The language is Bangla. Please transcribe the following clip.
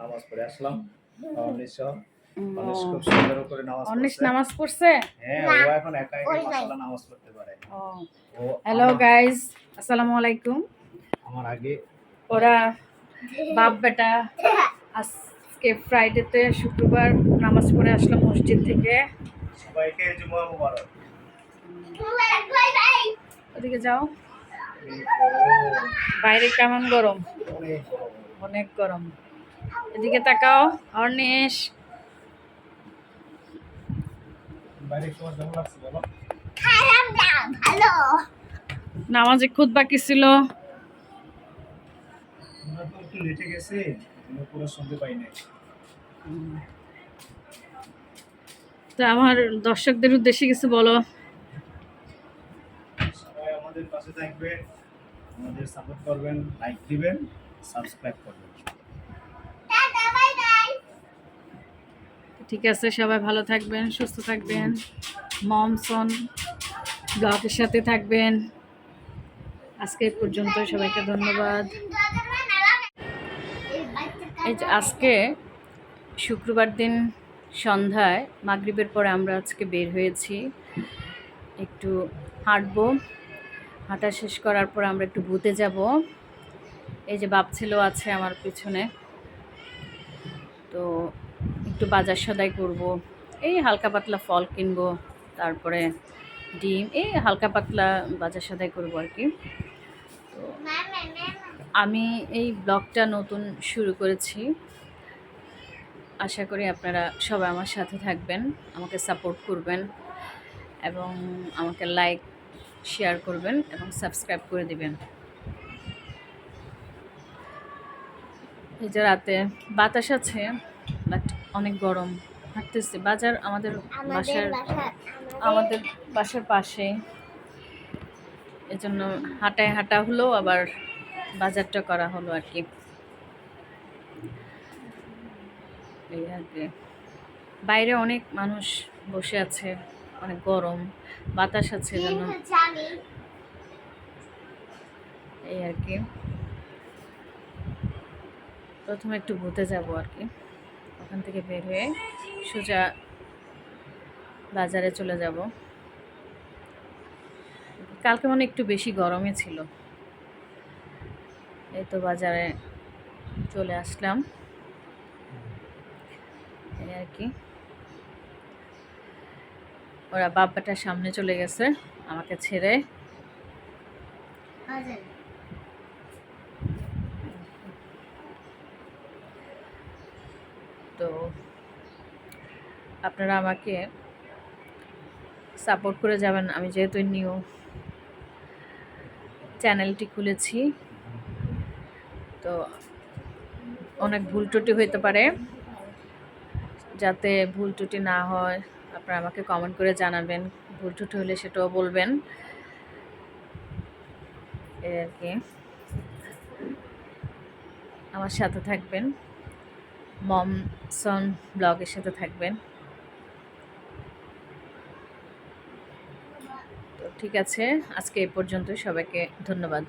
নামাজ পড়ে আসলাম। অনিশ অনিশ খুব সুন্দর করে নামাজ নামাজ পড়ছে? হ্যাঁ ও এখন একা একা নামাজ পড়তে পারে। হ্যালো আমার- গাইজ আসসালামু আলাইকুম। আমার আগে ওরা বাপ বেটা আজকে ফ্রাইডেতে শুক্রবার নামাজ পড়ে আসলো মসজিদ থেকে। সবাইকে জুমা মুবারক। ওদিকে যাও। বাইরে কেমন গরম। অনেক গরম। এদিকে তাকাও বলো নামাজে খুদ বাকি ছিল। তো আমরা দর্শকদের উদ্দেশ্যে কিছু বলো। আমাদের পাশে থাকবেন, আমাদের সাপোর্ট করবেন লাইক দিবেন সাবস্ক্রাইব করবেন। ঠিক আছে, সবাই ভালো থাকবেন, সুস্থ থাকবেন। মমসন ব্লগের সাথে থাকবেন। আজকে পর্যন্ত সবাইকে ধন্যবাদ। এই যে আজকে শুক্রবার দিন সন্ধ্যায়, মাগরিবের পরে আমরা আজকে বের হয়েছি। একটু হাঁটব, হাঁটা শেষ করার পর আমরা একটু ঘুরতে যাব। এই যে বাপ ছেলেও আছে আমার পিছনে। তো একটু বাজার সদাই করব। এই হালকা পাতলা ফল কিনবো, তারপরে ডিম, এই হালকা পাতলা বাজার সদাই করব আর কি। তো আমি এই ব্লগটা নতুন শুরু করেছি। আশা করি আপনারা সবাই আমার সাথে থাকবেন, আমাকে সাপোর্ট করবেন এবং আমাকে লাইক, শেয়ার করবেন এবং সাবস্ক্রাইব করে দিবেন। এই যে রাতে বাতাস আছে অনেক গরম। হাঁটতেছে। বাজার আমাদের বাসার আমাদের বাসার পাশে। এজন্য হাঁটায় হাঁটা হলো আবার বাজারটা করা হলো আর কি। এই আর কি। বাইরে অনেক মানুষ বসে আছে অনেক গরম বাতাস আছে যেন। এই আর কি। প্রথমে একটু ঘুরতে যাব আর কি। থেকে বের হয়ে সোজা বাজারে চলে যাব। কালকে মনে একটু বেশি গরমই ছিল। এই তো বাজারে চলে আসলাম। এই আর কি। ওরা বাপ্পাটার সামনে চলে গেছে আমাকে ছেড়ে। তো আপনারা আমাকে সাপোর্ট করে যাবেন। আমি যেহেতু নিউ চ্যানেলটি খুলেছি, তো অনেক ভুল ত্রুটি হইতে পারে। যাতে ভুল ত্রুটি না হয়, আপনারা আমাকে কমেন্ট করে জানাবেন। ভুল ত্রুটি হলে সেটাও বলবেন। এই আর কি। আমার সাথে থাকবেন। মমসন ব্লগের সাথে থাকবেন। তো ঠিক আছে আজকে এ পর্যন্ত সবাইকে ধন্যবাদ।